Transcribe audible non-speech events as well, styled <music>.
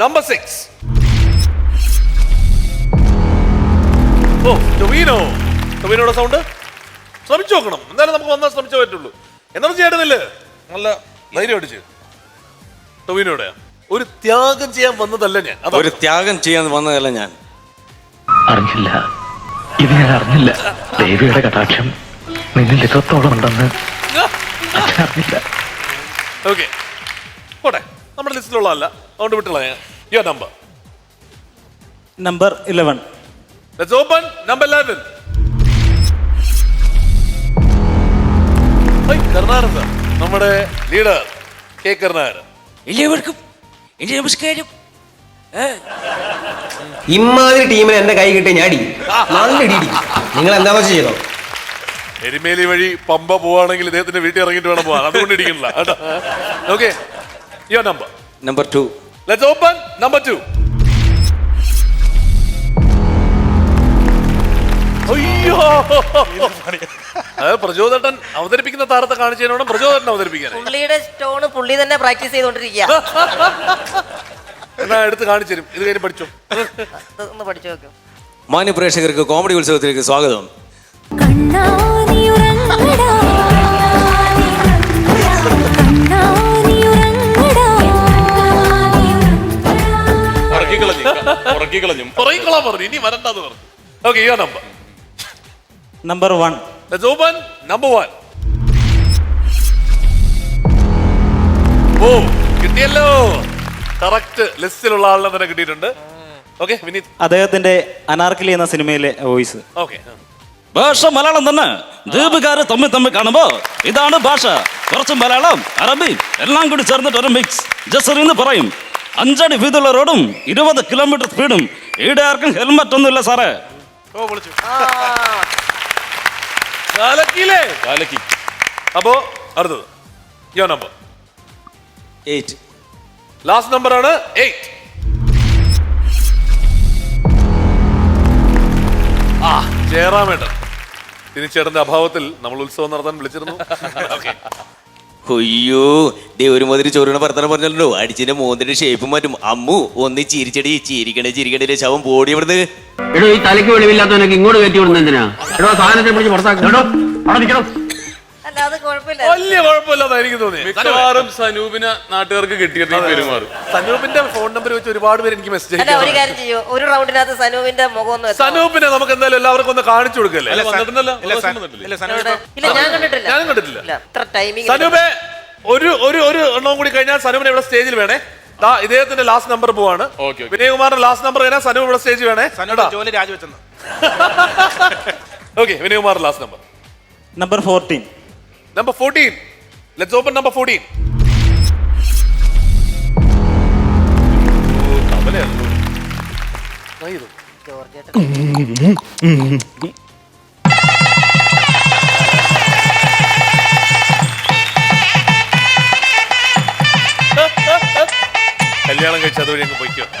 Number six ഓ ടൊവീനോ. ടൊവീനോടെ sound ശ്രമിച്ചു നോക്കണം. എന്തായാലും നമുക്ക് വന്നാൽ ശ്രമിച്ചേ പറ്റുള്ളൂ. എനർജി ആയിരുന്നില്ലേ നല്ല. ധൈര്യം അടിച്ച്. ടൊവീനോടെ ഒരു ത്യാഗം ചെയ്യാൻ വന്നതല്ല ഞാൻ. അതാ. ഒരു ത്യാഗം ചെയ്യാൻ വന്നതല്ല ഞാൻ. അറിഞ്ഞില്ല. ഇത് ഞാൻ അറിഞ്ഞില്ല. ദേവിയുടെ കടാക്ഷം നിന്നിൽ എത്രത്തോളം ഉണ്ടെന്ന്. അറിഞ്ഞില്ല ഓക്കെ പോട്ടെ. നമ്മുടെ ലിസ്റ്റിലുള്ളതല്ല. അതുകൊണ്ട് വിട്ടുള്ള ഞാൻ. Yo number number eleven let's open number 11 hi Karnataka നമ്മുടെ ലീഡർ കെ. കരുണാകരൻ. എല്ലാവർക്കും എന്റെ നമസ്കാരം. ഇമ്മാതിരി ടീമിന് എന്റെ കൈ കിട്ടി ഞാൻ അടിക്കും നല്ല നിങ്ങൾ എന്താ വെച്ച് ചെയ്തോ? എരുമേലി വഴി പമ്പ പോവാണെങ്കിൽ ഇദ്ദേഹത്തിന്റെ വീട്ടിൽ ഇറങ്ങിയിട്ട് വേണം പോവാൻ. അതുകൊണ്ട് ഇടിക്കണില്ല okay yo number. Number two. Let's open number two. അയ്യോ. <laughs> അത് പ്രചോദട്ടൻ അവതരിപ്പിക്കുന്ന താരത്തെ കാണിച്ചതിനോട് പ്രചോദട്ടൻ അവതരിപ്പിക്കാൻ പുള്ളിയുടെ സ്റ്റോൺ പുള്ളി തന്നെ പ്രാക്ടീസ് ചെയ്തോണ്ടിരിക്കുക എന്നാ എടുത്ത് കാണിച്ചു തരും. ഇത് കഴിഞ്ഞ് പഠിച്ചോ. ഒന്ന് പഠിച്ചു നോക്കും. മാന്യ പ്രേക്ഷകർക്ക് കോമഡി ഉത്സവത്തിലേക്ക് സ്വാഗതം. കണ്ണാനിയുറങ്ങടാ ഉറക്കിക്കളഞ്ഞു പറയിക്കളാ പറഞ്ഞു. ഇനി വരണ്ടെന്ന് പറഞ്ഞു. Okay yo number number one open number one ഓ കിട്ടിയല്ലോ. കറക്റ്റ് ലിസ്റ്റിലുള്ള ആളിനെ തന്നെ കിട്ടിയിട്ടുണ്ട്. ഓക്കെ വിനീത്. അദ്ദേഹത്തിന്റെ അനാർക്കലി എന്ന സിനിമയിലെ വോയിസ്. ഓക്കെ ഭാഷ മലയാളം തന്നെ. ദീപുകാര് തമ്മിൽ തമ്മിൽ കാണുമ്പോ ഇതാണ് ഭാഷ. കുറച്ച് മലയാളം അറബി എല്ലാം കൂടി ചേർന്നിട്ട് ഒരു മിക്സ് ജസർ എന്ന് പറയും അഞ്ചടി വീതിയുള്ള റോഡും ഇരുപത് കിലോമീറ്റർ സ്പീഡും. ഈടെ ആർക്കും ഹെൽമറ്റ് ഒന്നുമില്ല സാറേ. ഓ വിളിച്ചു. കാലക്കില്ലേ കാലക്കി അപ്പോ അടുത്തത്. Yo number eight last number ആണ് എയ്റ്റ് ആ ജയറാമേട്ടൻ തിരിച്ചേട്ടന്റെ അഭാവത്തിൽ നമ്മൾ ഉത്സവം നടത്താൻ വിളിച്ചിരുന്നു. <laughs> ഓക്കെ അയ്യോ ദേ ഒരു മുതിരി ചോറിനെ വർത്തനം പറഞ്ഞല്ലോ. അടിച്ചിന്റെ മോന്തിന്റെ ഷേപ്പ് മാറ്റും. അമ്മു ഒന്ന് ചിരിച്ചടി ചിരിക്കണേ ചിരിക്കണേ ശവം പോടി ഇവിടുന്ന്. എടോ ഈ തലയ്ക്ക് വെളിവില്ലാത്തവനൊക്കെ ഇങ്ങോട്ട് കയറ്റി വിടുന്ന എന്തിനാ? എടോ സാധനത്തെ പിടിച്ച് പുറത്താക്കി. എടോ അവിടെ നിൽക്കണം അല്ല അത് കുഴപ്പമില്ല. വലിയ കുഴപ്പമില്ലാതായിരിക്കും തോന്നി. മിക്കവാറും സനൂപിനെ നാട്ടുകാർക്ക് കിട്ടിയത് പെരുമാറും. സനൂപിന്റെ ഫോൺ നമ്പർ വെച്ച് ഒരുപാട് പേര് എനിക്ക് മെസ്സേജ് അല്ല ഒരു കാര്യം ചെയ്യൂ. ഒരു റൗണ്ടിനകത്ത് സനൂപിന്റെ മുഖം ഒന്ന് വെച്ചോ. സനൂപിനെ നമുക്ക് എന്തായാലും എല്ലാവർക്കും ഒന്ന് കാണിച്ചു കൊടുക്കല്ലേ? അല്ല വന്നിട്ടുണ്ടല്ലോ. പ്രാവശ്യം വന്നിട്ടില്ലേ? എവിടെ? ഇല്ല ഞാൻ കണ്ടിട്ടില്ല. ഞാനും കണ്ടിട്ടില്ല. ഇല്ല ഇത്ര ടൈമിംഗ് സനൂപെ! ഒരു ഒരു ഒരു എണ്ണവും കൂടി കഴിഞ്ഞാൽ സനുവിന് ഇവിടെ സ്റ്റേജിൽ വേണേ. ദാ ഇദ്ദേഹത്തിന്റെ ലാസ്റ്റ് നമ്പർ പോവാണ്. ഓക്കേ. വിനയകുമാറിന്റെ ലാസ്റ്റ് നമ്പർ കഴിഞ്ഞാൽ സനു ഇവിടെ സ്റ്റേജ് വേണേ. ജോലി രാജിവെച്ചെന്ന്. Okay Vinayakumar last number number fourteen number fourteen let's open number fourteen കല്യാണം കഴിച്ച് അതുവഴി